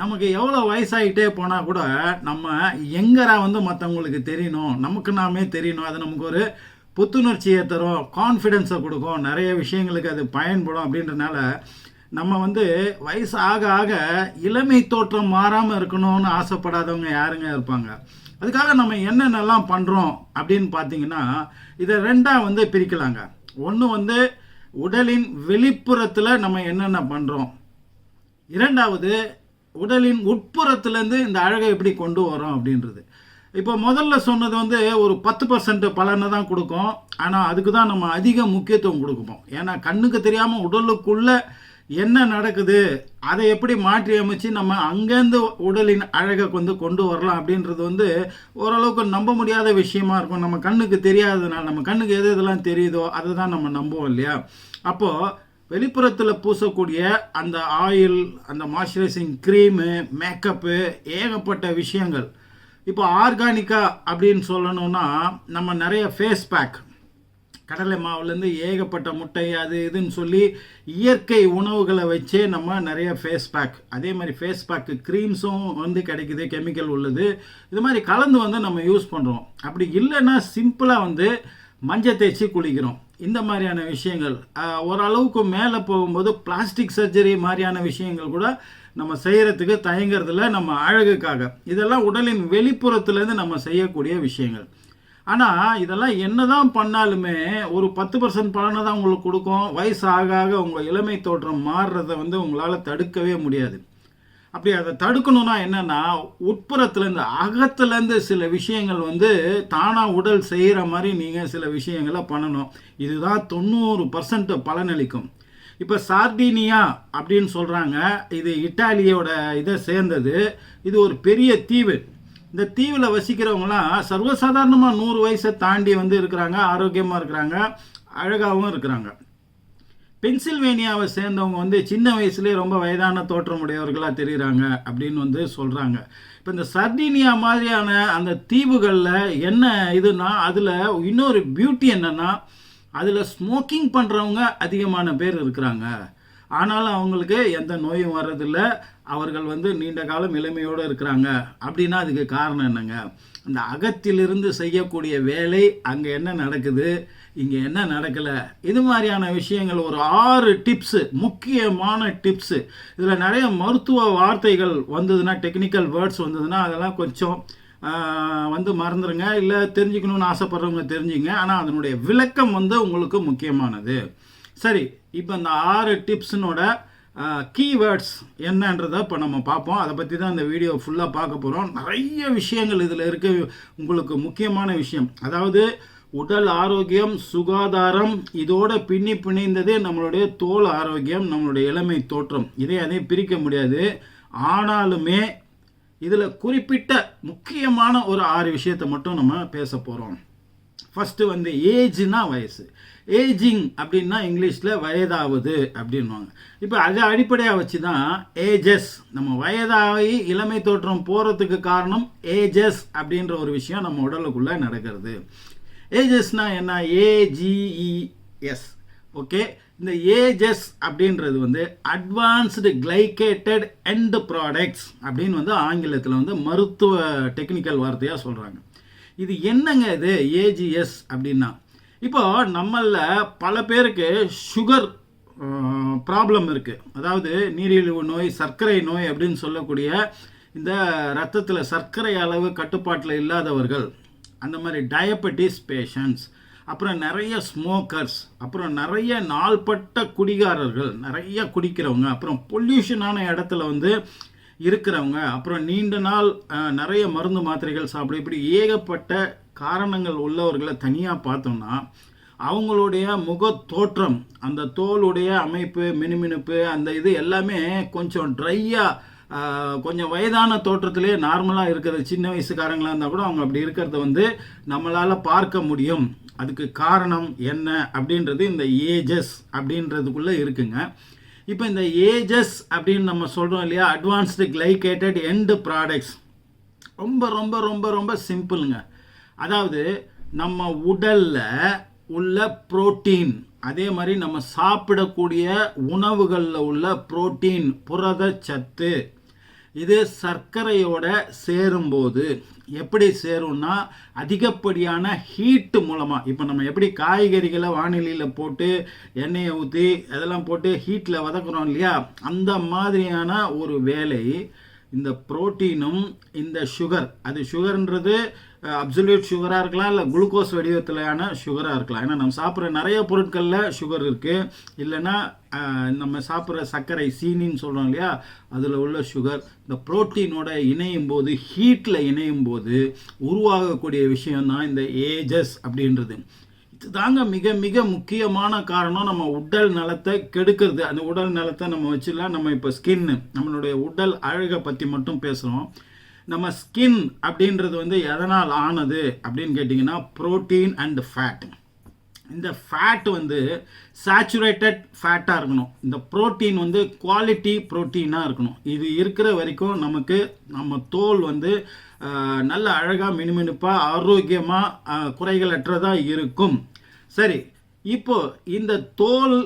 நமக்கு எவ்வளோ வயசாகிட்டே போனால் கூட நம்ம எங்கரா வந்து மற்றவங்களுக்கு தெரியணும்? நமக்கு நாமே தெரியணும். அது நமக்கு ஒரு புத்துணர்ச்சியை தரும் கான்ஃபிடென்ஸை கொடுக்கும். நிறைய விஷயங்களுக்கு அது பயன்படும் அப்படின்றனால நம்ம வந்து வயசு ஆக ஆக இளமை தோற்றம் மாறாமல் இருக்கணும்னு ஆசைப்படாதவங்க யாருங்க இருப்பாங்க? அதுக்காக நம்ம என்னென்னலாம் பண்ணுறோம் அப்படின்னு பார்த்தீங்கன்னா இதை ரெண்டாக வந்து பிரிக்கலாங்க. ஒன்று வந்து உடலின் வெளிப்புறத்தில் நம்ம என்னென்ன பண்ணுறோம் இரண்டாவது உடலின் உட்புறத்துலேருந்து இந்த அழகை எப்படி கொண்டு வரோம் அப்படின்றது. இப்போ முதல்ல சொன்னது வந்து ஒரு பத்து பர்சன்ட் பலனை தான் கொடுக்கும். ஆனால் அதுக்கு தான் நம்ம அதிக முக்கியத்துவம் கொடுப்போம் ஏன்னா கண்ணுக்கு தெரியாமல் உடலுக்குள்ள என்ன நடக்குது அதை எப்படி மாற்றி அமைச்சு நம்ம அங்கேருந்து உடலின் அழகை வந்து கொண்டு வரலாம் அப்படின்றது வந்து ஓரளவுக்கு நம்ப முடியாத விஷயமா இருக்கும். நம்ம கண்ணுக்கு தெரியாததுனால நம்ம கண்ணுக்கு எது எதெல்லாம் தெரியுதோ அதை தான் நம்ம நம்புவோம் இல்லையா? அப்போது வெளிப்புறத்தில் பூசக்கூடிய அந்த ஆயில் அந்த மாய்ஸ்சரைசிங் க்ரீமு மேக்கப்பு ஏகப்பட்ட விஷயங்கள். இப்போ ஆர்கானிக்கா அப்படின்னு சொல்லணும்னா நம்ம நிறைய ஃபேஸ் பேக் கடலை மாவுலேருந்து ஏகப்பட்ட முட்டை அது இதுன்னு சொல்லி இயற்கை உணவுகளை வச்சே நம்ம நிறைய ஃபேஸ் பேக் அதே மாதிரி ஃபேஸ் பேக்கு க்ரீம்ஸும் வந்து கிடைக்குது கெமிக்கல் உள்ளது. இது மாதிரி கலந்து வந்து நம்ம யூஸ் பண்ணுறோம் அப்படி இல்லைன்னா சிம்பிளாக வந்து மஞ்சள் தேய்ச்சி குளிக்கிறோம் இந்த மாதிரியான விஷயங்கள் ஓரளவுக்கு மேலே போகும்போது பிளாஸ்டிக் சர்ஜரி மாதிரியான விஷயங்கள் கூட நம்ம செய்கிறதுக்கு தயங்குறதில்ல நம்ம அழகுக்காக. இதெல்லாம் உடலின் வெளிப்புறத்துலேருந்து நம்ம செய்யக்கூடிய விஷயங்கள். ஆனால் இதெல்லாம் என்ன தான் பண்ணாலுமே ஒரு பத்து பர்சன்ட் பலனை தான் உங்களுக்கு கொடுக்கும். வயசு ஆக ஆக உங்கள் இளமை தோற்றம் மாறுறதை வந்து உங்களால் தடுக்கவே முடியாது. அப்படி அதை தடுக்கணும்னா என்னென்னா உட்புறத்துலேருந்து அகத்துலேருந்து சில விஷயங்கள் வந்து தானாக உடல் செய்கிற மாதிரி நீங்கள் சில விஷயங்களை பண்ணணும். இதுதான் தொண்ணூறு பர்சன்ட் பலனளிக்கும். இப்போ சார்டினியா அப்படின்னு சொல்கிறாங்க இது இட்டாலியோட இதை சேர்ந்தது. இது ஒரு பெரிய தீவு. இந்த தீவில் வசிக்கிறவங்களாம் சர்வசாதாரணமாக நூறு வயசை தாண்டி வந்து இருக்கிறாங்க ஆரோக்கியமாக இருக்கிறாங்க அழகாகவும் இருக்கிறாங்க. பென்சில்வேனியாவை சேர்ந்தவங்க வந்து சின்ன வயசுலேயே ரொம்ப வயதான தோற்றம் உடையவர்களாக தெரியுறாங்க அப்படின்னு வந்து சொல்கிறாங்க இப்போ இந்த சர்டினியா மாதிரியான அந்த தீவுகளில் என்ன இதுனா அதில் இன்னொரு பியூட்டி என்னென்னா அதில் ஸ்மோக்கிங் பண்ணுறவங்க அதிகமான பேர் இருக்கிறாங்க. ஆனாலும் அவங்களுக்கு எந்த நோயும் வர்றதில்ல. அவர்கள் வந்து நீண்ட காலம் இளமையோடு இருக்கிறாங்க. அப்படின்னா அதுக்கு காரணம் என்னங்க? அந்த அகத்திலிருந்து செய்யக்கூடிய வேலை அங்கே என்ன நடக்குது? இங்கே என்ன நடக்கலை? இது மாதிரியான விஷயங்கள் ஒரு ஆறு டிப்ஸு முக்கியமான டிப்ஸு இதில் நிறைய மருத்துவ வார்த்தைகள் வந்ததுன்னா டெக்னிக்கல் வேர்ட்ஸ் வந்ததுன்னா அதெல்லாம் கொஞ்சம் வந்து மறந்துடுங்க இல்லை தெரிஞ்சுக்கணும்னு ஆசைப்பட்றவங்க தெரிஞ்சுங்க. ஆனால் அதனுடைய விளக்கம் வந்து உங்களுக்கு முக்கியமானது. சரி இப்போ இந்த ஆறு டிப்ஸினோட கீவேர்ட்ஸ் என்னன்றதை இப்போ நம்ம பார்ப்போம். அதை பற்றி தான் இந்த வீடியோ ஃபுல்லாக பார்க்க போகிறோம் நிறைய விஷயங்கள் இதில் இருக்க. உங்களுக்கு முக்கியமான விஷயம். அதாவது உடல் ஆரோக்கியம் சுகாதாரம் இதோட பின்னி பிணைந்ததே நம்மளுடைய தோல் ஆரோக்கியம் நம்மளுடைய இளமை தோற்றம். இதை அதையும் பிரிக்க முடியாது. ஆனாலுமே இதில் குறிப்பிட்ட முக்கியமான ஒரு ஆறு விஷயத்தை மட்டும் நம்ம பேச போகிறோம் ஃபஸ்ட்டு வந்து ஏஜ்னா வயசு. ஏஜிங் அப்படின்னா இங்கிலீஷில் வயதாவது அப்படின்வாங்க இப்போ அதை அடிப்படையாக வச்சு தான் ஏஜஸ் நம்ம வயதாகி இளமை தோற்றம் போகிறதுக்கு காரணம் ஏஜஸ் அப்படின்ற ஒரு விஷயம் நம்ம உடலுக்குள்ளே நடக்கிறது. ஏஜஸ்னா என்ன? ஏஜிஇஎஸ் ஓகே? இந்த ஏஜஸ் அப்படின்றது வந்து அட்வான்ஸ்டு கிளைகேட்டட் எண்ட் ப்ராடக்ட்ஸ் அப்படின்னு வந்து ஆங்கிலத்தில் வந்து மருத்துவ டெக்னிக்கல் வார்த்தையாக சொல்கிறாங்க இது என்னங்க இது ஏஜிஎஸ் அப்படின்னா? இப்போ நம்மளில் பல பேருக்கு சுகர் ப்ராப்ளம் இருக்குது அதாவது நீரிழிவு நோய் சர்க்கரை நோய் அப்படின்னு சொல்லக்கூடிய இந்த ரத்தத்தில் சர்க்கரை அளவு கட்டுப்பாட்டில் இல்லாதவர்கள் அந்த மாதிரி டயபெட்டிஸ் பேஷண்ட்ஸ் அப்புறம் நிறைய ஸ்மோக்கர்ஸ் அப்புறம் நிறைய நாள்பட்ட குடிகாரர்கள் நிறைய குடிக்கிறவங்க அப்புறம் பொல்யூஷனான இடத்துல வந்து இருக்கிறவங்க அப்புறம் நீண்ட நாள் நிறைய மருந்து மாத்திரைகள் சாப்பிட இப்படி ஏகப்பட்ட காரணங்கள் உள்ளவர்களை தனியாக பார்த்தோம்னா அவங்களுடைய முக தோற்றம் அந்த தோலுடைய அமைப்பு மினுமினுப்பு அந்த இது எல்லாமே கொஞ்சம் ட்ரையாக கொஞ்சம் வயதான தோற்றத்திலே நார்மலாக இருக்கிறது சின்ன வயசுக்காரங்களாக இருந்தால் கூட அவங்க அப்படி இருக்கிறத வந்து நம்மளால் பார்க்க முடியும். அதுக்கு காரணம் என்ன அப்படின்றது இந்த ஏஜஸ் அப்படின்றதுக்குள்ளே இருக்குங்க. இப்போ இந்த ஏஜஸ் அப்படின்னு நம்ம சொல்கிறோம் இல்லையா? அட்வான்ஸ்டு கிளைகேட்டட் எண்டு ப்ராடக்ட்ஸ் ரொம்ப ரொம்ப ரொம்ப ரொம்ப சிம்பிளுங்க. அதாவது நம்ம உடலில் உள்ள புரோட்டீன் அதே மாதிரி நம்ம சாப்பிடக்கூடிய உணவுகளில் உள்ள புரோட்டீன் புரத சத்து இது சர்க்கரையோட சேரும்போது எப்படி சேரும்னா அதிகப்படியான ஹீட்டு மூலமாக இப்போ நம்ம எப்படி காய்கறிகளை வானிலையில் போட்டு எண்ணெயை ஊற்றி அதெல்லாம் போட்டு ஹீட்டில் வதக்குறோம் இல்லையா? அந்த மாதிரியான ஒரு வேலை இந்த புரோட்டீனும் இந்த சுகர் அது சுகர்ன்றது அப்சல்யூட் சுகராக இருக்கலாம் இல்லை குளுக்கோஸ் வடிவத்திலான சுகராக இருக்கலாம். ஏன்னா நம்ம சாப்பிட்ற நிறைய பொருட்களில் சுகர் இருக்குது இல்லைன்னா நம்ம சாப்பிட்ற சர்க்கரை சீனின்னு சொல்கிறோம் இல்லையா? அதில் உள்ள சுகர் இந்த புரோட்டீனோட இணையும் போது ஹீட்டில் இணையும் போது உருவாகக்கூடிய விஷயம்தான் இந்த ஏஜஸ் அப்படின்றது. இதுதாங்க மிக மிக முக்கியமான காரணம். நம்ம உடல் நலத்தை கெடுக்கிறது. அந்த உடல் நலத்தை நம்ம வச்சுலாம் நம்ம இப்போ ஸ்கின்னு நம்மளுடைய உடல் அழகை பற்றி மட்டும் பேசுகிறோம் நம்ம ஸ்கின் அப்படின்றது வந்து எதனால் ஆனது அப்படின்னு கேட்டிங்கன்னா புரோட்டீன் அண்ட் ஃபேட் இந்த ஃபேட் வந்து சேச்சுரேட்டட் ஃபேட்டாக இருக்கணும். இந்த ப்ரோட்டீன் வந்து குவாலிட்டி புரோட்டீனாக இருக்கணும். இது இருக்கிற வரைக்கும் நமக்கு நம்ம தோல் வந்து நல்ல அழகாக மினுமினுப்பாக ஆரோக்கியமாக குறைகளற்றதாக இருக்கும். சரி இப்போ இந்த தோல்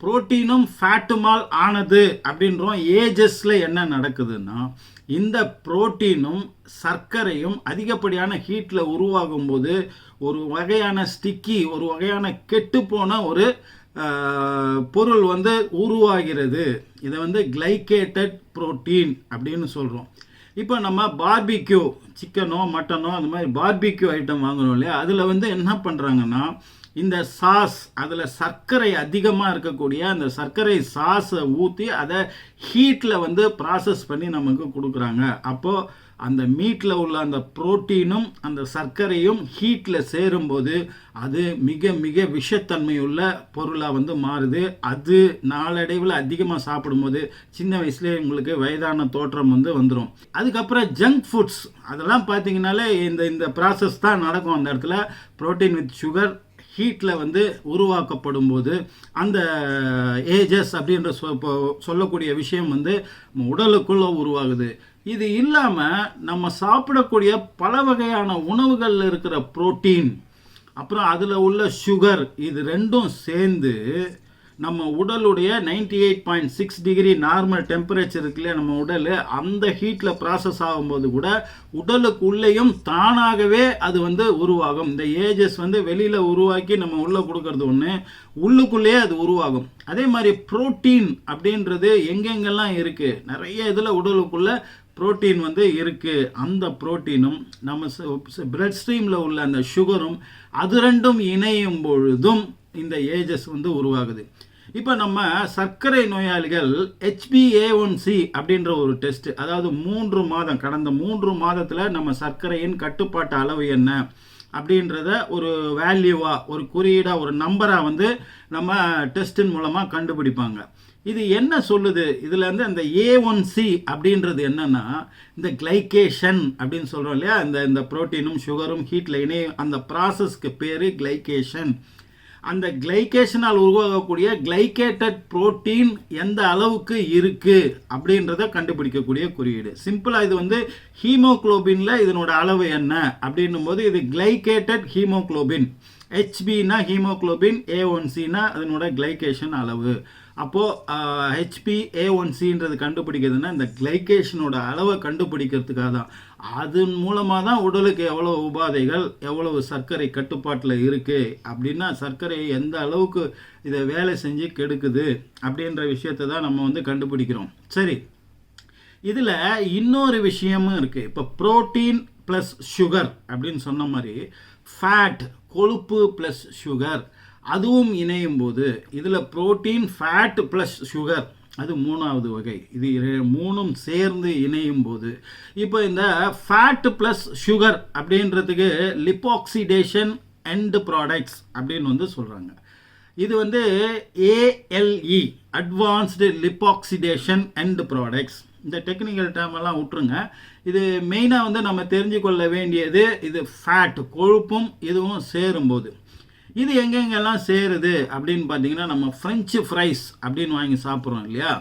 புரோட்டீனும் ஃபேட்டுமால் ஆனது அப்படின்றோம். ஏஜஸில் என்ன நடக்குதுன்னா இந்த புரோட்டீனும் சர்க்கரையும் அதிகப்படியான ஹீட்டில் உருவாகும் போது ஒரு வகையான ஸ்டிக்கி ஒரு வகையான கெட்டுப்போன ஒரு பொருள் வந்து உருவாகிறது. இதை வந்து கிளைகேட்டட் புரோட்டீன் அப்படின்னு சொல்கிறோம் இப்போ நம்ம பார்பிக்யூ சிக்கனோ மட்டனோ அந்த மாதிரி பார்பிக்யூ ஐட்டம் வாங்குறோம் இல்லையா? அதில் வந்து என்ன பண்ணுறாங்கன்னா இந்த சாஸ் அதில் சர்க்கரை அதிகமாக இருக்கக்கூடிய அந்த சர்க்கரை சாஸை ஊற்றி அதை ஹீட்டில் வந்து ப்ராசஸ் பண்ணி நமக்கு கொடுக்குறாங்க. அப்போது அந்த மீட்டில் உள்ள அந்த புரோட்டீனும் அந்த சர்க்கரையும் ஹீட்டில் சேரும்போது அது மிக மிக விஷத்தன்மையுள்ள பொருளாக வந்து மாறுது. அது நாளடைவில் அதிகமாக சாப்பிடும்போது சின்ன வயசுலேயே உங்களுக்கு வயதான தோற்றம் வந்து வந்துடும் அதுக்கப்புறம் ஜங்க் ஃபுட்ஸ் அதெல்லாம் பார்த்தீங்கன்னாலே இந்த இந்த ப்ராசஸ் தான் நடக்கும் அந்த இடத்துல. ப்ரோட்டீன் வித் சுகர் ஹீட்டில் வந்து உருவாக்கப்படும் போது அந்த uh, ஏஜஸ் அப்படின்ற சொ சொல்லக்கூடிய விஷயம் வந்து உடலுக்குள்ளே உருவாகுது. இது இல்லாமல் நம்ம சாப்பிடக்கூடிய பல வகையான உணவுகளில் இருக்கிற புரோட்டீன் அப்புறம் அதில் உள்ள சுகர் இது ரெண்டும் சேர்ந்து நம்ம உடலுடைய ninety eight point six degree normal temperature இருக்கு நம்ம உடல் அந்த ஹீட்டில் ப்ராசஸ் ஆகும்போது கூட உடலுக்குள்ளேயும் தானாகவே அது வந்து உருவாகும். இந்த ஏஜஸ் வந்து வெளியில் உருவாக்கி நம்ம உள்ளே கொடுக்கறது ஒன்று உள்ளுக்குள்ளேயே அது உருவாகும். அதே மாதிரி புரோட்டீன் அப்படின்றது எங்கெங்கெல்லாம் இருக்குது நிறைய இதில் உடலுக்குள்ளே புரோட்டீன் வந்து இருக்குது அந்த புரோட்டீனும் நம்ம பிளட் ஸ்ட்ரீமில் உள்ள அந்த சுகரும் அது ரெண்டும் இணையும் பொழுதும் இந்த ஏஜஸ் வந்து உருவாகுது. இப்போ நம்ம சர்க்கரை நோயாளிகள் HbA1c அப்படின்ற ஒரு டெஸ்ட் அதாவது மூன்று மாதம் கடந்த மூன்று மாதத்தில் நம்ம சர்க்கரையின் கட்டுப்பாட்டு அளவு என்ன அப்படின்றத ஒரு வேல்யூவாக ஒரு குறியீடாக ஒரு நம்பராக வந்து நம்ம டெஸ்டின் மூலமாக கண்டுபிடிப்பாங்க. இது என்ன சொல்லுது? இதில் வந்து அந்த ஏ ஒன் சி அப்படின்றது என்னென்னா இந்த கிளைகேஷன் அப்படின்னு சொல்கிறோம் இல்லையா? இந்த இந்த புரோட்டீனும் சுகரும் ஹீட்டில் இணையும் அந்த ப்ராசஸ்க்கு பேர் கிளைகேஷன் அந்த கிளைகேஷனால் உருவாகக்கூடிய கிளைகேட்டட் புரோட்டீன் எந்த அளவுக்கு இருக்குது அப்படின்றத கண்டுபிடிக்கக்கூடிய குறியீடு. சிம்பிளாக இது வந்து ஹீமோகுளோபின்ல இதனோட அளவு என்ன அப்படின்னும் போது இது கிளைகேட்டட் ஹீமோகுளோபின் ஹெச்பின்னா ஹீமோகுளோபின் ஏ ஒன் சினா அதனோட கிளைகேஷன் அளவு. அப்போது ஹெச்பி ஏ ஒன் சின்றது கண்டுபிடிக்கிறதுனா இந்த கிளைகேஷனோட அளவை கண்டுபிடிக்கிறதுக்காக தான். அதன் மூலமாக தான் உடலுக்கு எவ்வளோ உபாதைகள் எவ்வளவு சர்க்கரை கட்டுப்பாட்டில் இருக்குது அப்படின்னா சர்க்கரை எந்த அளவுக்கு இதை வேலை செஞ்சு கெடுக்குது அப்படின்ற விஷயத்தை தான் நம்ம வந்து கண்டுபிடிக்கிறோம். சரி. இதில் இன்னொரு விஷயமும் இருக்குது இப்போ புரோட்டீன் ப்ளஸ் சுகர் அப்படின்னு சொன்ன மாதிரி ஃபேட் கொழுப்பு ப்ளஸ் சுகர் அதுவும் இணையும் போது இதில் புரோட்டீன் ஃபேட் ப்ளஸ் சுகர் அது மூணாவது வகை. இது மூணும் சேர்ந்து இணையும் போது இப்போ இந்த ஃபேட் ப்ளஸ் சுகர் அப்படின்றதுக்கு லிப்பாக்சிடேஷன் எண்ட் ப்ராடக்ட்ஸ் அப்படின்னு வந்து சொல்கிறாங்க இது வந்து ALE advanced lipoxidation end products இந்த டெக்னிக்கல் டேம் எல்லாம் விட்டுருங்க. இது மெயினாக வந்து நம்ம தெரிஞ்சு கொள்ள வேண்டியது இது ஃபேட் கொழுப்பும் இதுவும் சேரும்போது. இது எங்கெங்கெல்லாம் சேருது அப்படின்னு பார்த்தீங்கன்னா நம்ம ஃப்ரெஞ்சு ஃப்ரைஸ் அப்படின்னு வாங்கி சாப்பிட்றோம் இல்லையா?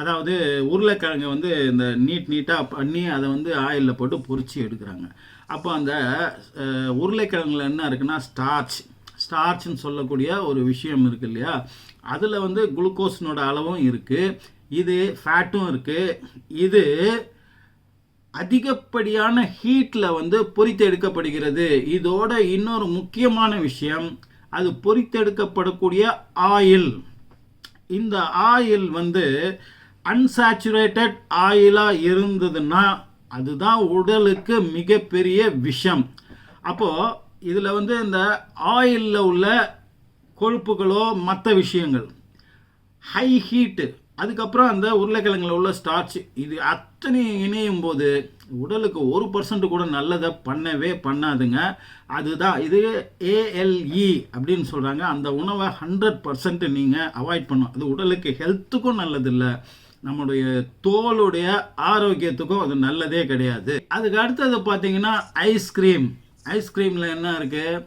அதாவது உருளைக்கிழங்கை வந்து இந்த நீட் நீட்டாக பண்ணி அதை வந்து ஆயிலில் போட்டு பொரிச்சு எடுக்கிறாங்க. அப்போ அந்த உருளைக்கிழங்குல என்ன இருக்குன்னா ஸ்டார்ச் ஸ்டார்ச்னு சொல்லக்கூடிய ஒரு விஷயம் இருக்குது இல்லையா? அதில் வந்து குளுக்கோஸ்னோட அளவும் இருக்குது இது ஃபேட்டும் இருக்குது இது அதிகப்படியான ஹீட்டில் வந்து பொரித்தெடுக்கப்படுகிறது இதோட இன்னொரு முக்கியமான விஷயம் அது பொறித்தெடுக்கப்படக்கூடிய ஆயில் இந்த ஆயில் வந்து அன்சாச்சுரேட்டட் ஆயிலாக இருந்ததுன்னா அதுதான் உடலுக்கு மிகப்பெரிய விஷம். அப்போது இதில் வந்து இந்த ஆயிலில் உள்ள கொழுப்புகளோ மற்ற விஷயங்கள் ஹை ஹீட்டு அதுக்கப்புறம் அந்த உருளைக்கிழங்கில் உள்ள ஸ்டார்ச் இது அத்தனை இணையும் போது உடலுக்கு ஒரு பர்சன்ட் கூட நல்லதை பண்ணவே பண்ணாதுங்க. அதுதான் இது ஏஎல்இ அப்படின்னு சொல்கிறாங்க அந்த உணவை ஹண்ட்ரட் பர்சன்ட் நீங்கள் அவாய்ட் பண்ணும் அது உடலுக்கு ஹெல்த்துக்கும் நல்லதில்லை. நம்முடைய தோலுடைய ஆரோக்கியத்துக்கும் அது நல்லதே கிடையாது. அதுக்கு அடுத்தது பார்த்தீங்கன்னா ஐஸ்கிரீம் ஐஸ்கிரீமில் என்ன இருக்குது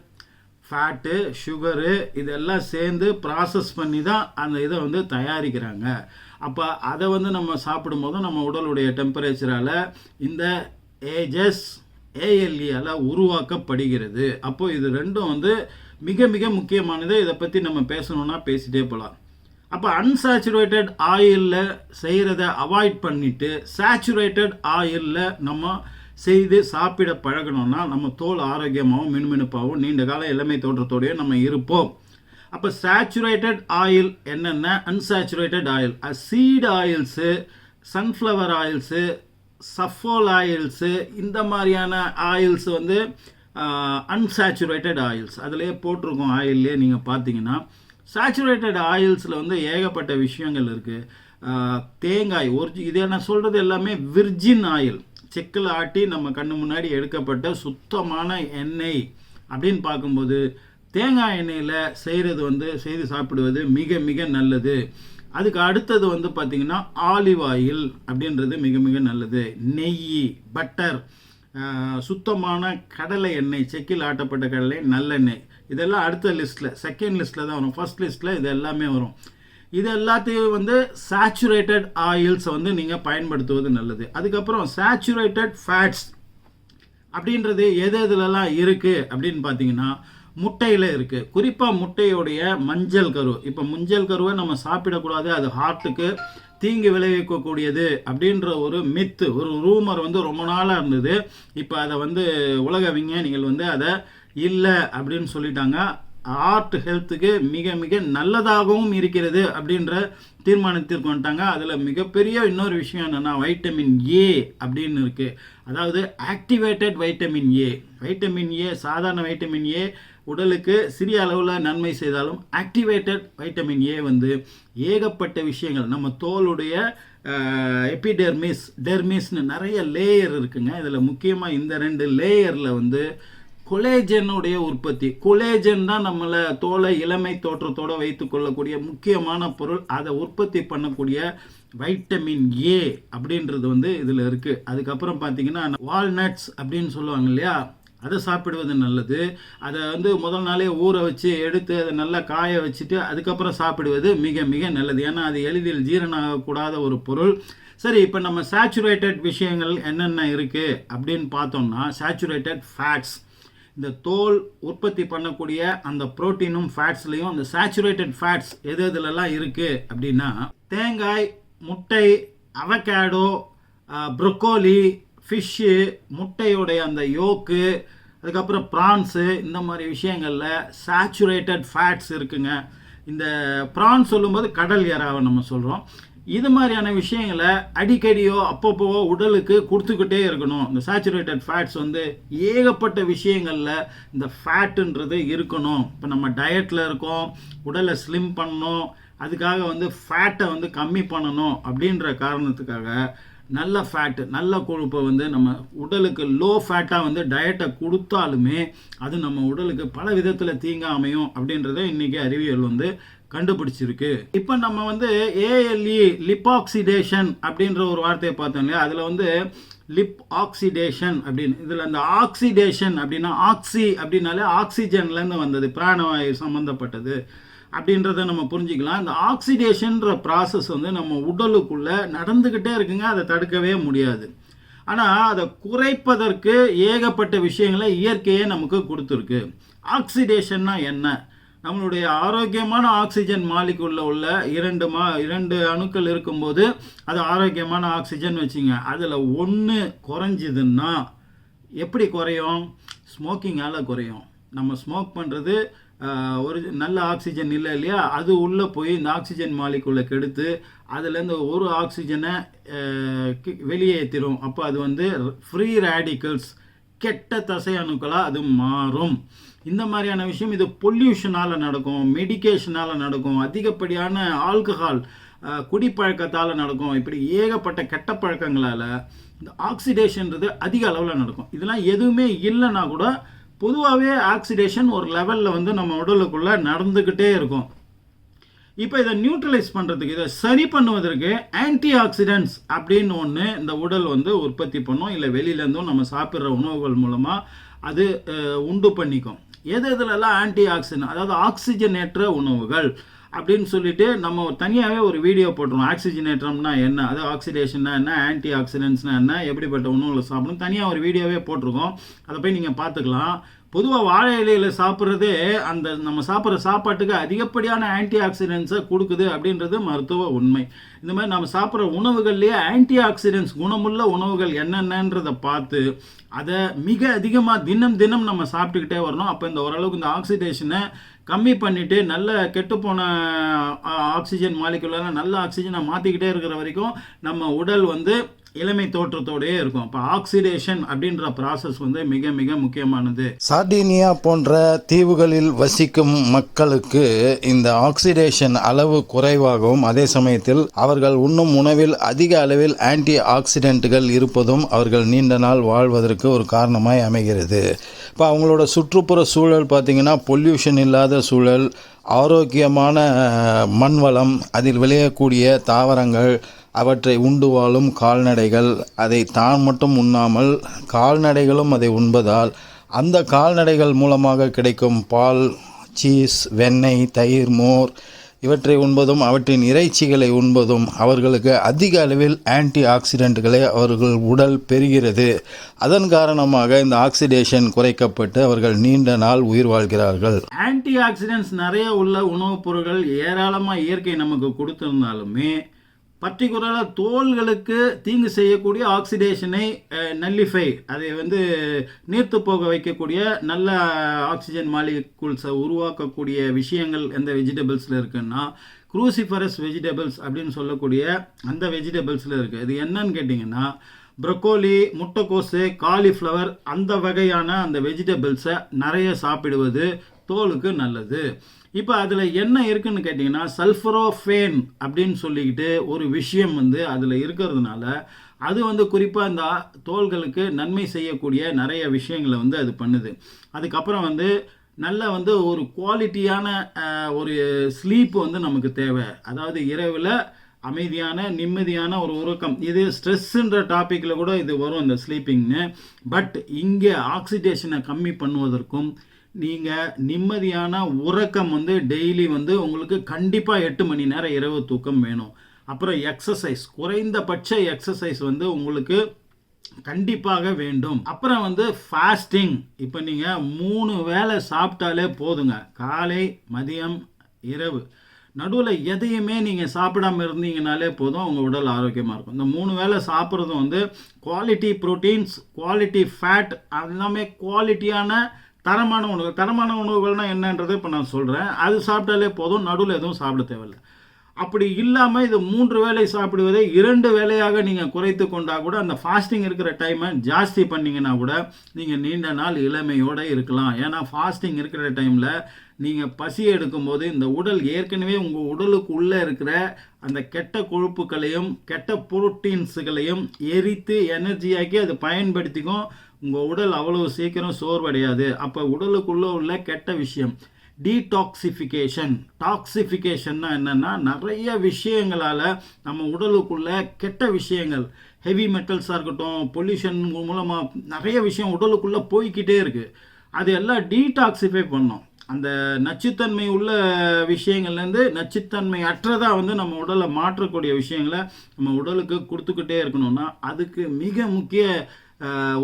ஃபேட்டு சுகரு இதெல்லாம் சேர்ந்து ப்ராசஸ் பண்ணி தான் அந்த இதை வந்து தயாரிக்கிறாங்க. அப்போ அதை வந்து நம்ம சாப்பிடும்போதும் நம்ம உடலுடைய டெம்பரேச்சரால் இந்த ஏஜஸ் ஏஎல்இயால் உருவாக்கப்படுகிறது. அப்போது இது ரெண்டும் வந்து மிக மிக முக்கியமானது. இதை பற்றி நம்ம பேசணுன்னா பேசிகிட்டே போகலாம் அப்போ அன்சாச்சுரேட்டட் ஆயிலில் செய்கிறத அவாய்ட் பண்ணிவிட்டு சேச்சுரேட்டட் ஆயிலில் நம்ம செய்து சாப்பிட பழகணும்னா நம்ம தோல் ஆரோக்கியமாகவும் மினுமினுப்பாகவும் நீண்ட கால இளமை தோற்றத்தோடையும் நம்ம இருப்போம். அப்போ சேச்சுரேட்டட் ஆயில் என்னென்ன? Unsaturated oil seed oils sunflower oils Saffola oils இந்த மாதிரியான ஆயில்ஸ் வந்து அன்சேச்சுரேட்டட் ஆயில்ஸ் அதிலே போட்டிருக்கோம் ஆயில்லே நீங்கள் பார்த்தீங்கன்னா சேச்சுரேட்டட் ஆயில்ஸில் வந்து ஏகப்பட்ட விஷயங்கள் இருக்குது தேங்காய் ஒரிஜி இது என்ன சொல்கிறது எல்லாமே விர்ஜின் ஆயில் செக்கில் ஆட்டி நம்ம கண்ணு முன்னாடி எடுக்கப்பட்ட சுத்தமான எண்ணெய் அப்படின்னு பார்க்கும்போது தேங்காய் எண்ணெயில் செய்கிறது வந்து செய்து சாப்பிடுவது மிக மிக நல்லது. அதுக்கு அடுத்தது வந்து பார்த்திங்கன்னா ஆலிவ் ஆயில் அப்படின்றது மிக மிக நல்லது. நெய் பட்டர் சுத்தமான கடலை எண்ணெய் செக்கில் ஆட்டப்பட்ட கடலை நல்லெண்ணெய். இதெல்லாம் அடுத்த லிஸ்ட்டில் செகண்ட் லிஸ்ட்டில் தான் வரும். ஃபர்ஸ்ட் லிஸ்ட்டில் இது எல்லாமே வரும். இது எல்லாத்தையும் வந்து சேச்சுரேட்டட் ஆயில்ஸை வந்து நீங்கள் பயன்படுத்துவது நல்லது. அதுக்கப்புறம் சேச்சுரேட்டட் ஃபேட்ஸ் அப்படின்றது எது எதுலலாம் இருக்குது அப்படின்னு பார்த்தீங்கன்னா முட்டையில் இருக்குது குறிப்பாக முட்டையுடைய மஞ்சள் கரு. இப்போ மஞ்சள் கருவை நம்ம சாப்பிடக்கூடாது அது ஹார்ட்டுக்கு தீங்கு விளைவிக்கக்கூடியது அப்படின்ற ஒரு மித்து ஒரு ரூமர் வந்து ரொம்ப நாளாக இருந்தது. இப்போ அதை வந்து உலக விஞ்ஞானிகள் வந்து அதை இல்லை அப்படின்னு சொல்லிட்டாங்க. ஆர்ட் ஹெல்த்துக்கு மிக மிக நல்லதாகவும் இருக்கிறது அப்படின்ற தீர்மானத்திற்கு வந்துட்டாங்க. அதில் மிகப்பெரிய இன்னொரு விஷயம் என்னென்னா வைட்டமின் ஏ அப்படின்னு இருக்குது அதாவது activated vitamin A vitamin A சாதாரண வைட்டமின் ஏ உடலுக்கு சிறிய அளவில் நன்மை செய்தாலும் ஆக்டிவேட்டட் வைட்டமின் ஏ வந்து ஏகப்பட்ட விஷயங்கள். நம்ம தோலுடைய எபிடெர்மிஸ் டெர்மிஸ்னு நிறைய லேயர் இருக்குங்க. இதில் முக்கியமாக இந்த ரெண்டு லேயரில் வந்து கொலேஜனுடைய உற்பத்தி. கொலேஜன் தான் நம்மளை தோலை இளமை தோற்றத்தோடு வைத்துக்கொள்ளக்கூடிய முக்கியமான பொருள். அதை உற்பத்தி பண்ணக்கூடிய வைட்டமின் ஏ அப்படின்றது வந்து இதில் இருக்குது அதுக்கப்புறம் பார்த்தீங்கன்னா வால்நட்ஸ் அப்படின்னு சொல்லுவாங்க இல்லையா? அதை சாப்பிடுவது நல்லது. அதை வந்து முதல் நாளே ஊற வச்சு எடுத்து அதை நல்லா காய வச்சுட்டு அதுக்கப்புறம் சாப்பிடுவது மிக மிக நல்லது. ஏன்னா அது எளிதில் ஜீரணாகக்கூடாத ஒரு பொருள். சரி இப்போ நம்ம சேச்சுரேட்டட் விஷயங்கள் என்னென்ன இருக்குது அப்படின்னு பார்த்தோம்னா சேச்சுரேட்டட் ஃபேட்ஸ் இந்த தோல் உற்பத்தி பண்ணக்கூடிய அந்த ப்ரோட்டீனும் ஃபேட்ஸ்லேயும் அந்த சேச்சுரேட்டட் ஃபேட்ஸ் எது எதுலலாம் இருக்குது அப்படின்னா தேங்காய் முட்டை அவகேடோ ப்ரொக்கோலி ஃபிஷ்ஷு முட்டையுடைய அந்த யோக்கு அதுக்கப்புறம் ப்ரான்ஸு இந்த மாதிரி விஷயங்களில் சேச்சுரேட்டட் ஃபேட்ஸ் இருக்குங்க. இந்த ப்ரான் சொல்லும்போது கடல் எறாவை நம்ம சொல்கிறோம் இது மாதிரியான விஷயங்களை அடிக்கடியோ அப்பப்போ உடலுக்கு கொடுத்துக்கிட்டே இருக்கணும். இந்த சேச்சுரேட்டட் ஃபேட்ஸ் வந்து ஏகப்பட்ட விஷயங்களில் இந்த ஃபேட்டுன்றது இருக்கணும். இப்போ நம்ம டயட்டில் இருக்கோம் உடலை ஸ்லிம் பண்ணணும் அதுக்காக வந்து ஃபேட்டை வந்து கம்மி பண்ணணும் அப்படின்ற காரணத்துக்காக நல்ல ஃபேட்டு நல்ல கொழுப்பை வந்து நம்ம உடலுக்கு லோ ஃபேட்டாக வந்து டயட்டை கொடுத்தாலுமே அது நம்ம உடலுக்கு பல விதத்தில் தீங்காமையும் அப்படின்றத இன்றைக்கி அறிவியல் வந்து கண்டுபிடிச்சிருக்கு. இப்போ நம்ம வந்து ஏஎல்இ லிப்பாக்சிடேஷன் அப்படின்ற ஒரு வார்த்தையை பார்த்தோம் இல்லையா? அதில் வந்து லிப் ஆக்சிடேஷன் அப்படின்னு இதில் அந்த ஆக்சிடேஷன் அப்படின்னா ஆக்சி அப்படின்னாலே ஆக்சிஜன்லேருந்து வந்தது பிராணவாயு சம்மந்தப்பட்டது அப்படின்றத நம்ம புரிஞ்சுக்கலாம். இந்த ஆக்சிடேஷன்ற ப்ராசஸ் வந்து நம்ம உடலுக்குள்ளே நடந்துக்கிட்டே இருக்குங்க அதை தடுக்கவே முடியாது. ஆனால் அதை குறைப்பதற்கு ஏகப்பட்ட விஷயங்களை இயற்கையே நமக்கு கொடுத்துருக்கு. ஆக்சிடேஷன்னா என்ன? நம்மளுடைய ஆரோக்கியமான ஆக்சிஜன் மாலிக்குள்ள உள்ள இரண்டு மா இரண்டு அணுக்கள் இருக்கும்போது அது ஆரோக்கியமான ஆக்சிஜன் வச்சுங்க. அதில் ஒன்று குறைஞ்சிதுன்னா எப்படி குறையும்? ஸ்மோக்கிங்கால் குறையும். நம்ம ஸ்மோக் பண்ணுறது ஒரு நல்ல ஆக்சிஜன் இல்லை இல்லையா? அது உள்ளே போய் இந்த ஆக்சிஜன் மாலிக்குள்ளே கெடுத்து அதுலேருந்து ஒரு ஆக்சிஜனை கி- வெளியேற்றிடும் அப்போ அது வந்து ஃப்ரீ ரேடிக்கல்ஸ் கெட்ட தசை அணுக்களாக அது மாறும். இந்த மாதிரியான விஷயம் இது பொல்யூஷனால் நடக்கும் மெடிக்கேஷனால் நடக்கும் அதிகப்படியான ஆல்கஹால் குடிப்பழக்கத்தால் நடக்கும் இப்படி ஏகப்பட்ட கெட்ட பழக்கங்களால் இந்த ஆக்சிடேஷன்றது அதிக அளவில் நடக்கும். இதெல்லாம் எதுவுமே இல்லைன்னா கூட பொதுவாகவே ஆக்சிடேஷன் ஒரு லெவலில் வந்து நம்ம உடலுக்குள்ளே நடந்துக்கிட்டே இருக்கும். இப்போ இதை நியூட்ரலைஸ் பண்ணுறதுக்கு இதை சரி பண்ணுவதற்கு ஆன்டி ஆக்சிடென்ட்ஸ் அப்படின்னு ஒன்று இந்த உடல் வந்து உற்பத்தி பண்ணும். இல்லை வெளியிலேருந்தும் நம்ம சாப்பிட்ற உணவுகள் மூலமாக அது உண்டு பண்ணிக்கும். எது எதுலலாம் ஆன்டி ஆக்சிடென்ட் அதாவது ஆக்சிஜனேற்ற உணவுகள் அப்படின்னு சொல்லிட்டு நம்ம தனியாகவே ஒரு வீடியோ போட்டுருவோம். ஆக்சிஜனேற்றம்னா என்ன? அது ஆக்சிடேஷன்னா என்ன? ஆன்டி ஆக்சிடென்ட்ஸ்னா என்ன? எப்படிப்பட்ட உணவுகளை சாப்பிடணும்? தனியாக ஒரு வீடியோவே போட்டிருக்கோம். அதை போய் நீங்கள் பார்த்துக்கலாம். பொதுவாக வாழை இலையில் சாப்பிட்றதே அந்த நம்ம சாப்பிட்ற சாப்பாட்டுக்கு அதிகப்படியான ஆன்டி ஆக்சிடென்ட்ஸை கொடுக்குது அப்படின்றது மருத்துவ உண்மை. இந்த மாதிரி நம்ம சாப்பிட்ற உணவுகள்லேயே ஆன்டி ஆக்சிடென்ட்ஸ் குணமுள்ள உணவுகள் என்னென்னன்றதை பார்த்து அதை மிக அதிகமாக தினம் தினம் நம்ம சாப்பிட்டுக்கிட்டே வரணும். அப்போ இந்த ஓரளவுக்கு இந்த ஆக்சிடேஷனை கம்மி பண்ணிவிட்டு நல்ல கெட்டுப்போன ஆக்சிஜன் மாலிகுலெலாம் நல்ல ஆக்சிஜனை மாற்றிக்கிட்டே இருக்கிற வரைக்கும் நம்ம உடல் வந்து இளமை தோற்றத்தோடயே இருக்கும். அப்போ ஆக்சிடேஷன் அப்படின்ற ப்ராசஸ் வந்து மிக மிக முக்கியமானது. சார்டீனியா போன்ற தீவுகளில் வசிக்கும் மக்களுக்கு இந்த ஆக்சிடேஷன் அளவு குறைவாகவும் அதே சமயத்தில் அவர்கள் உண்ணும் உணவில் அதிக அளவில் ஆன்டி ஆக்சிடென்ட்டுகள் இருப்பதும் அவர்கள் நீண்ட நாள் வாழ்வதற்கு ஒரு காரணமாய் அமைகிறது. இப்போ அவங்களோட சுற்றுப்புற சூழல் பார்த்திங்கன்னா பொல்யூஷன் இல்லாத சூழல் ஆரோக்கியமான மண்வளம் மண் வளம் அதில் விளையக்கூடிய தாவரங்கள் அவற்றை உண்டு வாழும் கால்நடைகள். அதை தான் மட்டும் உண்ணாமல் கால்நடைகளும் அதை உண்பதால் அந்த கால்நடைகள் மூலமாக கிடைக்கும் பால் சீஸ் வெண்ணெய் தயிர் மோர் இவற்றை உண்பதும் அவற்றின் இறைச்சிகளை உண்பதும் அவர்களுக்கு அதிக அளவில் ஆன்டி ஆக்சிடென்ட்களை அவர்கள் உடல் பெறுகிறது. அதன் காரணமாக இந்த ஆக்சிடேஷன் குறைக்கப்பட்டு அவர்கள் நீண்ட நாள் உயிர் வாழ்கிறார்கள். ஆன்டி ஆக்சிடென்ட்ஸ் நிறைய உள்ள உணவுப் பொருட்கள் ஏராளமாக இயற்கை நமக்கு கொடுத்திருந்தாலுமே பர்டிகுலராக தோள்களுக்கு தீங்கு செய்யக்கூடிய ஆக்சிடேஷனை நல்லிஃபை அதை வந்து நீர்த்து போக வைக்கக்கூடிய நல்ல ஆக்சிஜன் மாலிகூல்ஸை உருவாக்கக்கூடிய விஷயங்கள் எந்த வெஜிடபிள்ஸில் இருக்குன்னா குரூசிஃபரஸ் வெஜிடபிள்ஸ் அப்படின்னு சொல்லக்கூடிய அந்த வெஜிடபிள்ஸில் இருக்குது இது என்னன்னு கேட்டிங்கன்னா ப்ரொக்கோலி முட்டைக்கோசு காலிஃப்ளவர் அந்த வகையான அந்த வெஜிடபிள்ஸை நிறைய சாப்பிடுவது தோலுக்கு நல்லது. இப்போ அதில் என்ன இருக்குன்னு கேட்டிங்கன்னா சல்ஃபரோஃபேன் அப்படின்னு சொல்லிக்கிட்டு ஒரு விஷயம் வந்து அதில் இருக்கிறதுனால அது வந்து குறிப்பாக இந்த தோள்களுக்கு நன்மை செய்யக்கூடிய நிறைய விஷயங்களை வந்து அது பண்ணுது. அதுக்கப்புறம் வந்து நல்ல வந்து ஒரு குவாலிட்டியான ஒரு ஸ்லீப் வந்து நமக்கு தேவை. அதாவது இரவில் அமைதியான நிம்மதியான ஒரு உறக்கம். இது ஸ்ட்ரெஸ்ஸுன்ற டாப்பிக்கில் கூட இது வரும் இந்த ஸ்லீப்பிங்னு பட் இங்கே ஆக்சிடேஷனை கம்மி பண்ணுவதற்கும் நீங்கள் நிம்மதியான உறக்கம் வந்து டெய்லி வந்து உங்களுக்கு கண்டிப்பாக எட்டு மணி நேரம் இரவு தூக்கம் வேணும். அப்புறம் எக்ஸசைஸ் குறைந்தபட்ச எக்ஸசைஸ் வந்து உங்களுக்கு கண்டிப்பாக வேண்டும். அப்புறம் வந்து ஃபாஸ்டிங் இப்போ நீங்கள் மூணு வேளை சாப்பிட்டாலே போதுங்க. காலை மதியம் இரவு. நடுவில் எதையுமே நீங்கள் சாப்பிடாம இருந்தீங்கனாலே போதும் உங்கள் உடல் ஆரோக்கியமாக இருக்கும். இந்த மூணு வேளை சாப்பிட்றது வந்து குவாலிட்டி ப்ரோட்டீன்ஸ் குவாலிட்டி ஃபேட் எல்லாமே குவாலிட்டியான தரமான உணவுகள் தரமான உணவுகள்னால் என்னன்றதை இப்போ நான் சொல்கிறேன் அது சாப்பிட்டாலே போதும் நடுவில் எதுவும் சாப்பிட தேவையில்லை. அப்படி இல்லாமல் இது மூன்று வேளை சாப்பிடுவதை இரண்டு வேலையாக நீங்கள் குறைத்து கொண்டால் கூட அந்த ஃபாஸ்டிங் இருக்கிற டைமை ஜாஸ்தி பண்ணிங்கன்னா கூட நீங்கள் நீண்ட நாள் இளமையோடு இருக்கலாம். ஏன்னா ஃபாஸ்டிங் இருக்கிற டைமில் நீங்கள் பசி எடுக்கும்போது இந்த உடல் ஏற்கனவே உங்கள் உடலுக்கு உள்ளே இருக்கிற அந்த கெட்ட கொழுப்புகளையும் கெட்ட புரோட்டீன்ஸுகளையும் எரித்து எனர்ஜியாக்கி அது பயன்படுத்திக்கும். உங்கள் உடல் அவ்வளவு சீக்கிரம் சோர்வடையாது. அப்போ உடலுக்குள்ளே உள்ள கெட்ட விஷயம் டீடாக்சிஃபிகேஷன் டாக்ஸிஃபிகேஷன்னா என்னென்னா நிறைய விஷயங்களால் நம்ம உடலுக்குள்ள கெட்ட விஷயங்கள் ஹெவி மெட்டல்ஸாக இருக்கட்டும் பொல்யூஷன் மூலமாக நிறைய விஷயம் உடலுக்குள்ளே போய்கிட்டே இருக்குது அது எல்லாம் டீடாக்சிஃபை பண்ணோம். அந்த நச்சுத்தன்மை உள்ள விஷயங்கள்லேருந்து நச்சுத்தன்மை அற்றதாக வந்து நம்ம உடலை மாற்றக்கூடிய விஷயங்களை நம்ம உடலுக்கு கொடுத்துக்கிட்டே இருக்கணும்னா அதுக்கு மிக முக்கிய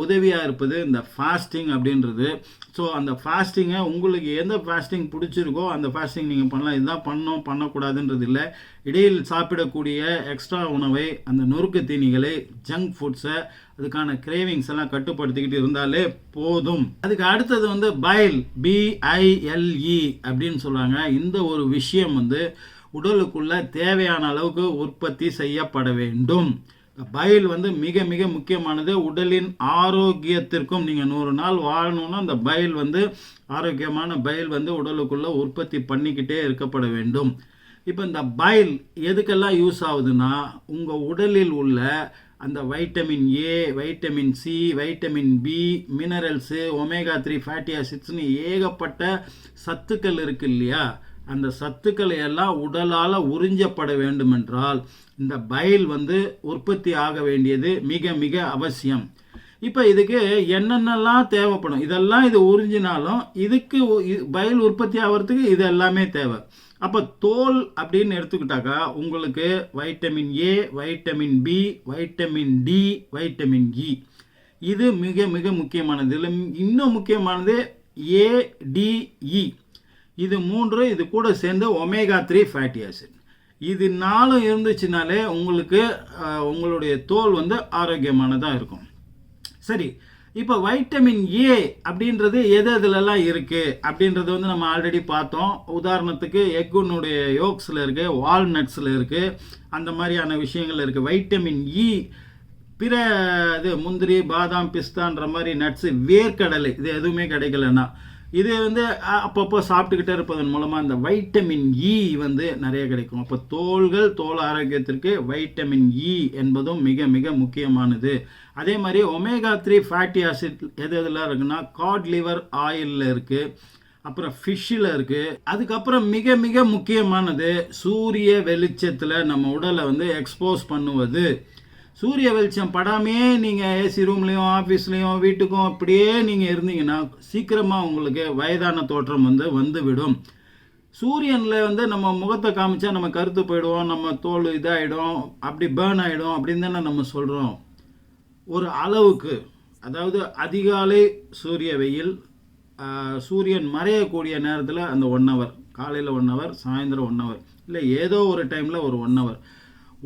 உதவியாக இருப்பது இந்த ஃபாஸ்டிங் அப்படின்றது. ஸோ அந்த ஃபாஸ்டிங்கை உங்களுக்கு எந்த ஃபாஸ்டிங் பிடிச்சிருக்கோ அந்த ஃபாஸ்டிங் நீங்கள் பண்ணலாம். இதுதான் பண்ணோம் பண்ணக்கூடாதுன்றது இல்லை. இடையில் சாப்பிடக்கூடிய எக்ஸ்ட்ரா உணவை அந்த நொறுக்கு தீனிகளை ஜங்க் ஃபுட்ஸை அதுக்கான கிரேவிங்ஸ் எல்லாம் கட்டுப்படுத்திக்கிட்டு இருந்தாலே போதும். அதுக்கு அடுத்தது வந்து பைல் பிஐஎல்இ அப்படின்னு சொல்லுவாங்க இந்த ஒரு விஷயம் வந்து உடலுக்குள்ள தேவையான அளவுக்கு உற்பத்தி செய்யப்பட வேண்டும். பயில் வந்து மிக மிக முக்கியமானது. உடலின் ஆரோக்கியத்திற்கும் நீங்கள் நூறு நாள் வாழணும்னா அந்த பயில் வந்து ஆரோக்கியமான பயில் வந்து உடலுக்குள்ளே உற்பத்தி பண்ணிக்கிட்டே இருக்கப்பட வேண்டும். இப்போ இந்த பயில் எதுக்கெல்லாம் யூஸ் ஆகுதுன்னா உங்கள் உடலில் உள்ள அந்த vitamin A vitamin C vitamin B minerals omega three fatty ஆசிட்ஸ்னு ஏகப்பட்ட சத்துக்கள் இருக்கு இல்லையா? அந்த சத்துக்களை எல்லாம் உடலால் உறிஞ்சப்பட வேண்டுமென்றால் இந்த பயில் வந்து உற்பத்தி ஆக வேண்டியது மிக மிக அவசியம். இப்போ இதுக்கு என்னென்னலாம் தேவைப்படும்? இதெல்லாம் இது உறிஞ்சினாலும் இதுக்கு பயில் உற்பத்தி ஆகிறதுக்கு இது எல்லாமே தேவை. அப்போ தோல் அப்படின்னு எடுத்துக்கிட்டாக்கா உங்களுக்கு vitamin A vitamin B vitamin D vitamin E இது மிக மிக முக்கியமானது. இதில் இன்னும் முக்கியமானது ஏடிஇ e. இது மூன்று இது கூட சேர்ந்து ஒமேகா த்ரீ ஃபேட்டி ஆசிட் இது நாலும் இருந்துச்சுனாலே உங்களுக்கு உங்களுடைய தோல் வந்து ஆரோக்கியமானதாக இருக்கும். சரி இப்போ வைட்டமின் ஏ அப்படின்றது எது எதுலலாம் இருக்குது அப்படின்றது வந்து நம்ம ஆல்ரெடி பார்த்தோம். உதாரணத்துக்கு எக்குனுடைய யோக்ஸில் இருக்குது வால்நட்ஸில் இருக்குது அந்த மாதிரியான விஷயங்கள் இருக்குது வைட்டமின் இ e, பிற இது முந்திரி பாதாம் பிஸ்தான்ற மாதிரி நட்ஸு வேர்க்கடலை இது எதுவுமே கிடைக்கலன்னா இது வந்து அப்பப்போ சாப்பிட்டுக்கிட்டே இருப்பதன் மூலமாக இந்த வைட்டமின் இ வந்து நிறைய கிடைக்கும். அப்போ தோள்கள் தோல் ஆரோக்கியத்திற்கு வைட்டமின் இ என்பதும் மிக மிக முக்கியமானது. அதே மாதிரி ஒமேகா த்ரீ ஃபேட்டி ஆசிட் எது எதுலாம் இருக்குன்னா காட் லிவர் ஆயிலில் இருக்குது அப்புறம் ஃபிஷ்ஷில் இருக்குது அதுக்கப்புறம் மிக மிக முக்கியமானது சூரிய வெளிச்சத்தில் நம்ம உடலை வந்து எக்ஸ்போஸ் பண்ணுவது. சூரிய வெளிச்சம் படாமே நீங்கள் ஏசி ரூம்லேயும் ஆஃபீஸ்லேயும் வீட்டுக்கும் அப்படியே நீங்கள் இருந்தீங்கன்னா சீக்கிரமாக உங்களுக்கு வயதான தோற்றம் வந்து வந்துவிடும். சூரியனில் வந்து நம்ம முகத்தை காமிச்சா நம்ம கருத்து போயிடுவோம் நம்ம தோல் இதாகிடும் அப்படி பேர்ன் ஆகிடும் அப்படின்னு தானே நம்ம சொல்கிறோம் ஒரு அளவுக்கு அதாவது அதிகாலை சூரிய வெயில் சூரியன் மறையக்கூடிய நேரத்தில் அந்த ஒன் ஹவர் காலையில் ஒன் ஹவர் சாயந்தரம் ஒன் ஹவர் இல்லை ஏதோ ஒரு டைமில் ஒரு ஒன் ஹவர்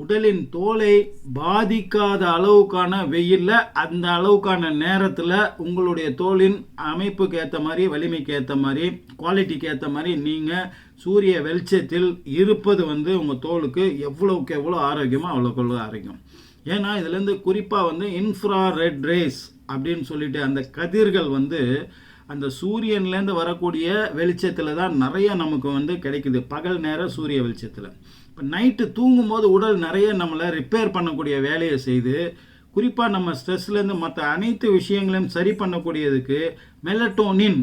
உடலின் தோலை பாதிக்காத அளவுக்கான வெயிலில் அந்த அளவுக்கான நேரத்தில் உங்களுடைய தோலின் அமைப்புக்கு ஏற்ற மாதிரி வலிமைக்கு ஏற்ற மாதிரி குவாலிட்டிக்கு ஏற்ற மாதிரி நீங்கள் சூரிய வெளிச்சத்தில் இருப்பது வந்து உங்கள் தோலுக்கு எவ்வளவுக்கு எவ்வளோ ஆரோக்கியமோ அவ்வளோக்கு அவ்வளோ ஆரோக்கியம். ஏன்னா இதுலேருந்து குறிப்பாக வந்து இன்ஃப்ரா ரெட் ரேஸ் அப்படின்னு சொல்லிட்டு அந்த கதிர்கள் வந்து அந்த சூரியன்லேருந்து வரக்கூடிய வெளிச்சத்தில் தான் நிறைய நமக்கு வந்து கிடைக்குது. பகல் நேர சூரிய வெளிச்சத்தில். இப்போ நைட்டு தூங்கும்போது உடல் நிறைய நம்மளை ரிப்பேர் பண்ணக்கூடிய வேலையை செய்து குறிப்பாக நம்ம ஸ்ட்ரெஸ்லேருந்து மற்ற அனைத்து விஷயங்களையும் சரி பண்ணக்கூடியதுக்கு மெலட்டோனின்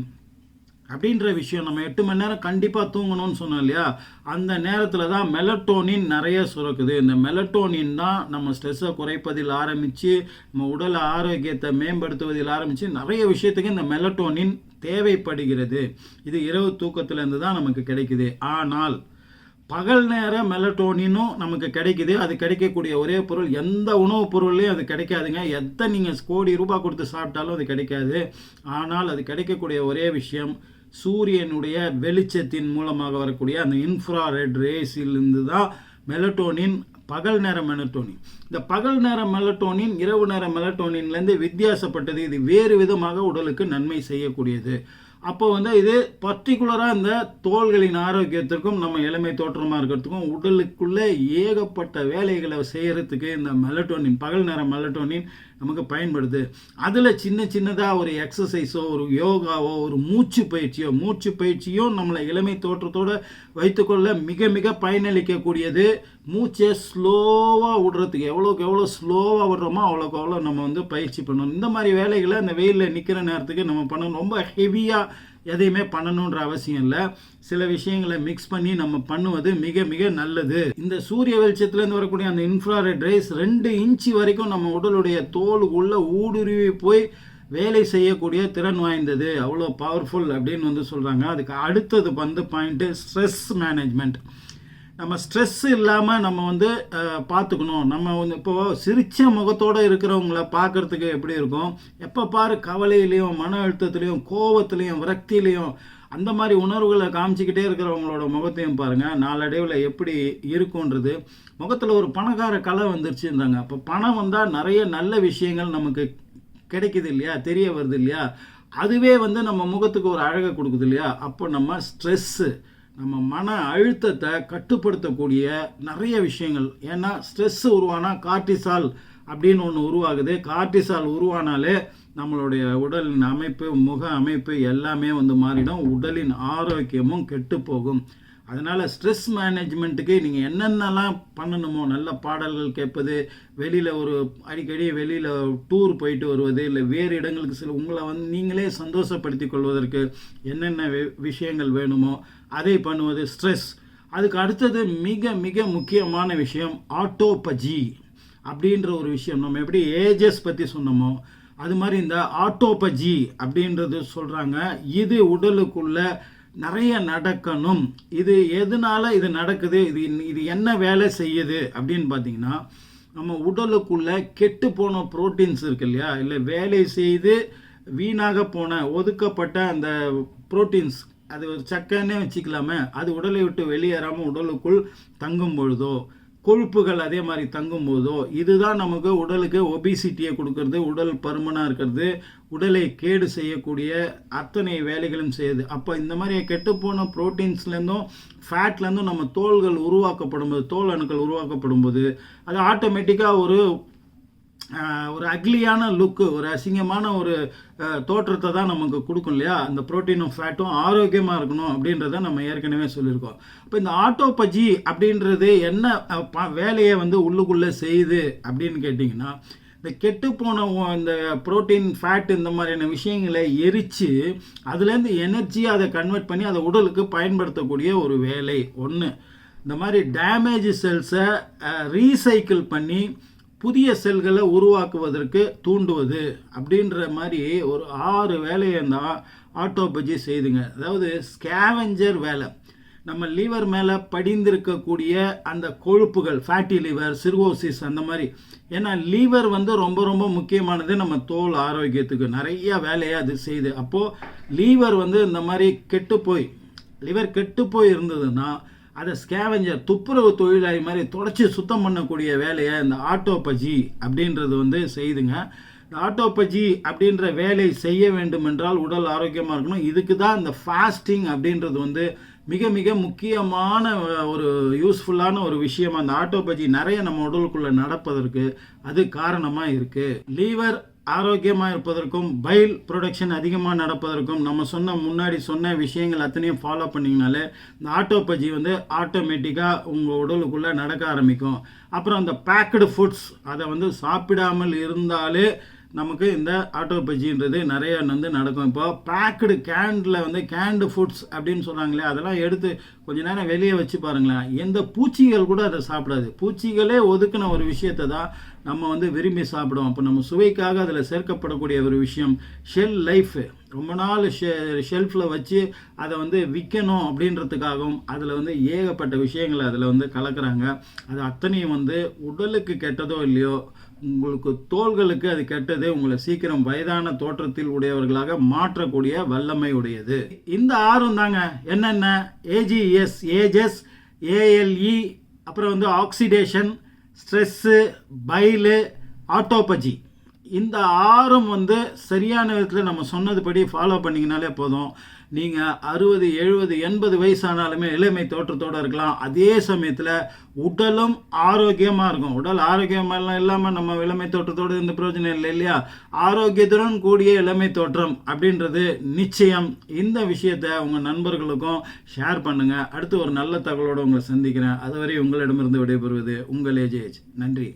அப்படின்ற விஷயம் நம்ம எட்டு மணி நேரம் கண்டிப்பாக தூங்கணும்னு சொன்னோம் இல்லையா? அந்த நேரத்தில் தான் மெலட்டோனின் நிறைய சுரக்குது. இந்த மெலட்டோனின் தான் நம்ம ஸ்ட்ரெஸ்ஸை குறைப்பதில் ஆரம்பித்து நம்ம உடல் ஆரோக்கியத்தை மேம்படுத்துவதில் ஆரம்பித்து நிறைய விஷயத்துக்கு இந்த மெலட்டோனின் தேவைப்படுகிறது. இது இரவு தூக்கத்திலேருந்து தான் நமக்கு கிடைக்குது. ஆனால் பகல் நேர மெலட்டோனினும் நமக்கு கிடைக்குது. அது கிடைக்கக்கூடிய ஒரே பொருள் எந்த உணவுப் பொருள்லையும் அது கிடைக்காதுங்க. எத்தனை நீங்கள் கோடி ரூபாய் கொடுத்து சாப்பிட்டாலும் அது கிடைக்காது. ஆனால் அது கிடைக்கக்கூடிய ஒரே விஷயம் சூரியனுடைய வெளிச்சத்தின் மூலமாக வரக்கூடிய அந்த இன்ஃப்ரா ரெட் ரேஸிலிருந்து தான் மெலட்டோனின் பகல் நேர மெலட்டோனின் இந்த பகல் நேர மெலட்டோனின் இரவு நேர மெலட்டோனின்லேருந்து வித்தியாசப்பட்டது. இது வேறு விதமாக உடலுக்கு நன்மை செய்யக்கூடியது. அப்போ வந்து இது பர்டிகுலராக இந்த தோள்களின் ஆரோக்கியத்திற்கும் நம்ம இளமை தோற்றமாக இருக்கிறதுக்கும் உடலுக்குள்ளே ஏகப்பட்ட வேலைகளை செய்கிறதுக்கு இந்த மெலட்டோனின் பகல் நேர மெலட்டோனின் நமக்கு பயன்படுது. அதில் சின்ன சின்னதாக ஒரு எக்ஸசைஸோ ஒரு யோகாவோ ஒரு மூச்சு பயிற்சியோ மூச்சு பயிற்சியும் நம்மளை இளமை தோற்றத்தோடு வைத்துக்கொள்ள மிக மிக பயனளிக்கக்கூடியது. மூச்சை ஸ்லோவாக விடுறதுக்கு எவ்வளோக்கு எவ்வளோ ஸ்லோவாக விடுறோமோ அவ்வளோக்கு அவ்வளோ நம்ம வந்து பயிற்சி பண்ணணும். இந்த மாதிரி வேலைகளை அந்த வெயிலில் நிற்கிற நேரத்துக்கு நம்ம பண்ணணும். ரொம்ப ஹெவியாக எதையுமே பண்ணணுன்ற அவசியம் இல்லை. சில விஷயங்களை மிக்ஸ் பண்ணி நம்ம பண்ணுவது மிக மிக நல்லது. இந்த சூரிய வெளிச்சத்துலேருந்து வரக்கூடிய அந்த இன்ஃப்ராரெட் ரேஸ் ரெண்டு இன்ச்சு வரைக்கும் நம்ம உடலுடைய தோலுக்குள்ள ஊடுருவி போய் வேலை செய்யக்கூடிய திறன் வாய்ந்தது. அவ்வளோ பவர்ஃபுல் அப்படின்னு வந்து சொல்கிறாங்க அதுக்கு அடுத்தது வந்து பாயிண்ட்டு ஸ்ட்ரெஸ் மேனேஜ்மெண்ட் நம்ம ஸ்ட்ரெஸ் இல்லாமல் நம்ம வந்து பார்த்துக்கணும் நம்ம வந்து இப்போ சிரிச்ச முகத்தோடு இருக்கிறவங்கள பார்க்குறதுக்கு எப்படி இருக்கும்? எப்போ பாரு கவலையிலையும் மன அழுத்தத்துலேயும் கோபத்துலேயும் விரக்தியிலையும் அந்த மாதிரி உணர்வுகளை காமிச்சிக்கிட்டே இருக்கிறவங்களோட முகத்தையும் பாருங்கள் நாளடைவில் எப்படி இருக்குன்றது முகத்தில் ஒரு பணக்கார கலை வந்துருச்சுன்றாங்க. அப்போ பணம் வந்தால் நிறைய நல்ல விஷயங்கள் நமக்கு கிடைக்குது இல்லையா? தெரிய வருது இல்லையா? அதுவே வந்து நம்ம முகத்துக்கு ஒரு அழகை கொடுக்குது இல்லையா? அப்போ நம்ம ஸ்ட்ரெஸ்ஸு நம்ம மன அழுத்தத்தை கட்டுப்படுத்தக்கூடிய நிறைய விஷயங்கள். ஏன்னா ஸ்ட்ரெஸ் உருவானா கார்டிசால் அப்படின்னு ஒன்று உருவாகுது. கார்டிசால் உருவானாலே நம்மளுடைய உடலின் அமைப்பு முக அமைப்பு எல்லாமே வந்து மாறிடும். உடலின் ஆரோக்கியமும் கெட்டு போகும். அதனால் ஸ்ட்ரெஸ் மேனேஜ்மெண்ட்டுக்கு நீங்கள் என்னென்னலாம் பண்ணணுமோ நல்ல பாடல்கள் கேட்பது வெளியில் ஒரு அடிக்கடி வெளியில் டூர் போயிட்டு வருவது இல்லை வேறு இடங்களுக்கு சில உங்களை வந்து நீங்களே சந்தோஷப்படுத்தி கொள்வதற்கு என்னென்ன வி- விஷயங்கள் வேணுமோ அதை பண்ணுவது ஸ்ட்ரெஸ் அதுக்கு அடுத்தது மிக மிக முக்கியமான விஷயம் ஆட்டோபஜி அப்படின்ற ஒரு விஷயம். நம்ம எப்படி ஏஜஸ் பற்றி சொன்னோமோ அது மாதிரி இந்த ஆட்டோபஜி அப்படின்றது சொல்கிறாங்க இது உடலுக்குள்ள நிறைய நடக்கணும். இது எதனால இது நடக்குது? இது இது என்ன வேலை செய்யுது? அப்படின்னு பார்த்தீங்கன்னா நம்ம உடலுக்குள்ளே கெட்டு போன புரோட்டீன்ஸ் இருக்கு இல்லையா? இல்லை வேலை செய்து வீணாக போன ஒதுக்கப்பட்ட அந்த புரோட்டீன்ஸ் அது ஒரு சக்கன்னே வச்சுக்கலாமே. அது உடலை விட்டு வெளியேறாமல் உடலுக்குள் தங்கும் பொழுதோ கொழுப்புகள் அதே மாதிரி தங்கும் போதோ இதுதான் நமக்கு உடலுக்கு ஒபிசிட்டியை கொடுக்கறது உடல் பருமனாக இருக்கிறது உடலை கேடு செய்யக்கூடிய அத்தனை வேலைகளும் செய்யுது. அப்போ இந்த மாதிரி கெட்டுப்போன ப்ரோட்டீன்ஸ்லேருந்தும் ஃபேட்லேருந்தும் நம்ம தோள்கள் உருவாக்கப்படும் போது தோல் அணுக்கள் உருவாக்கப்படும் போது அது ஆட்டோமேட்டிக்காக ஒரு ஒரு அக்லியான லுக்கு ஒரு அசிங்கமான ஒரு தோற்றத்தை தான் நமக்கு கொடுக்கும் இல்லையா? அந்த ப்ரோட்டீனும் ஃபேட்டும் ஆரோக்கியமாக இருக்கணும் அப்படின்றத நம்ம ஏற்கனவே சொல்லியிருக்கோம். இப்போ இந்த ஆட்டோபஜி அப்படின்றது என்ன ப- வேலையை வந்து உள்ளுக்குள்ளே செய்யுது அப்படின்னு கேட்டிங்கன்னா இந்த கெட்டுப்போன உ- இந்த புரோட்டீன் ஃபேட் இந்த மாதிரியான விஷயங்களை எரித்து அதுலேருந்து எனர்ஜியை அதை கன்வெர்ட் பண்ணி அதை உடலுக்கு பயன்படுத்தக்கூடிய ஒரு வேலை ஒன்று இந்த மாதிரி டேமேஜ் செல்ஸை ரீசைக்கிள் பண்ணி புதிய செல்களை உருவாக்குவதற்கு தூண்டுவது அப்படின்ற மாதிரி ஒரு ஆறு வேலையை தான் ஆட்டோபஜி செய்துங்க. அதாவது ஸ்கேவெஞ்சர் வேலை. நம்ம லிவர் மேலே படிந்திருக்கக்கூடிய அந்த கொழுப்புகள் ஃபேட்டி லிவர் சிறுவோசிஸ் அந்த மாதிரி. ஏன்னா லிவர் வந்து ரொம்ப ரொம்ப முக்கியமானது நம்ம தோல் ஆரோக்கியத்துக்கு. நிறைய வேலையை அது செய்யுது. அப்போது லீவர் வந்து இந்த மாதிரி கெட்டு போய் லிவர் கெட்டு போய் இருந்ததுன்னா அதை ஸ்கேவெஞ்சர் துப்புரவு தொழிலாளி மாதிரி தொடச்சி சுத்தம் பண்ணக்கூடிய வேலையை இந்த ஆட்டோபஜி அப்படின்றது வந்து செய்துங்க இந்த ஆட்டோபஜி அப்படின்ற வேலை செய்ய வேண்டும் என்றால் உடல் ஆரோக்கியமாக இருக்கணும். இதுக்கு தான் இந்த ஃபாஸ்டிங் அப்படின்றது வந்து மிக மிக முக்கியமான ஒரு யூஸ்ஃபுல்லான ஒரு விஷயம் அந்த ஆட்டோபஜி நிறைய நம்ம உடலுக்குள்ளே நடப்பதற்கு அது காரணமாக இருக்குது லீவர் ஆரோக்கியமாக இருப்பதற்கும் பைல் ப்ரொடக்ஷன் அதிகமாக நடப்பதற்கும் நம்ம சொன்ன முன்னாடி சொன்ன விஷயங்கள் அத்தனையும் ஃபாலோ பண்ணிங்கனாலே இந்த ஆட்டோபஜி வந்து ஆட்டோமேட்டிக்காக உங்கள் உடலுக்குள்ளே நடக்க ஆரம்பிக்கும். அப்புறம் அந்த பேக்கடு ஃபுட்ஸ் அதை வந்து சாப்பிடாமல் இருந்தாலே நமக்கு இந்த ஆட்டோபஜின்றது நிறைய வந்து நடக்கும். இப்போ பேக்கடு கேண்டில் வந்து கேண்டு ஃபுட்ஸ் அப்படின்னு சொல்கிறாங்களே அதெல்லாம் எடுத்து கொஞ்ச நேரம் வெளியே வச்சு பாருங்களேன். எந்த பூச்சிகள் கூட அதை சாப்பிடாது. பூச்சிகளே ஒதுக்கின ஒரு விஷயத்தை தான் நம்ம வந்து விரும்பி சாப்பிடுவோம். அப்போ நம்ம சுவைக்காக அதில் சேர்க்கப்படக்கூடிய ஒரு விஷயம் ஷெல் லைஃப் ரொம்ப நாள் ஷெ ஷெல்ஃபில் வச்சு அதை வந்து விற்கணும் அப்படின்றதுக்காகவும் அதில் வந்து ஏகப்பட்ட விஷயங்களை அதில் வந்து கலக்கிறாங்க. அது அத்தனையும் வந்து உடலுக்கு கெட்டதோ இல்லையோ உங்களுக்கு தோள்களுக்கு அது கெட்டது உங்களை சீக்கிரம் வயதான தோற்றத்தில் உடையவர்களாக மாற்றக்கூடிய வல்லமை உடையது. இந்த ஆறும் தாங்க. என்னென்ன? ஏஜிஎஸ் ஏஜஸ் ஏஎல்இ அப்புறம் வந்து ஆக்சிடேஷன் ஸ்ட்ரெஸ்ஸு பைலு ஆட்டோபஜி இந்த ஆறும் வந்து சரியான விதத்தில் நம்ம சொன்னதுபடி ஃபாலோ பண்ணிங்கனாலே போதும். நீங்கள் அறுபது எழுபது எண்பது வயசானாலுமே இளமை தோற்றத்தோடு இருக்கலாம். அதே சமயத்தில் உடலும் ஆரோக்கியமாக இருக்கும். உடல் ஆரோக்கியமாக இல்லாமல் நம்ம இளமை தோற்றத்தோடு இந்த பிரயோஜனம் இல்லை இல்லையா? ஆரோக்கியத்துடன் கூடிய இளமை தோற்றம் அப்படின்றது நிச்சயம். இந்த விஷயத்தை உங்கள் நண்பர்களுக்கும் ஷேர் பண்ணுங்கள் அடுத்து ஒரு நல்ல தகவலோடு உங்களை சந்திக்கிறேன். அதுவரை உங்களிடமிருந்து விடைபெறுவது உங்கள் ஏஜேஜ் நன்றி.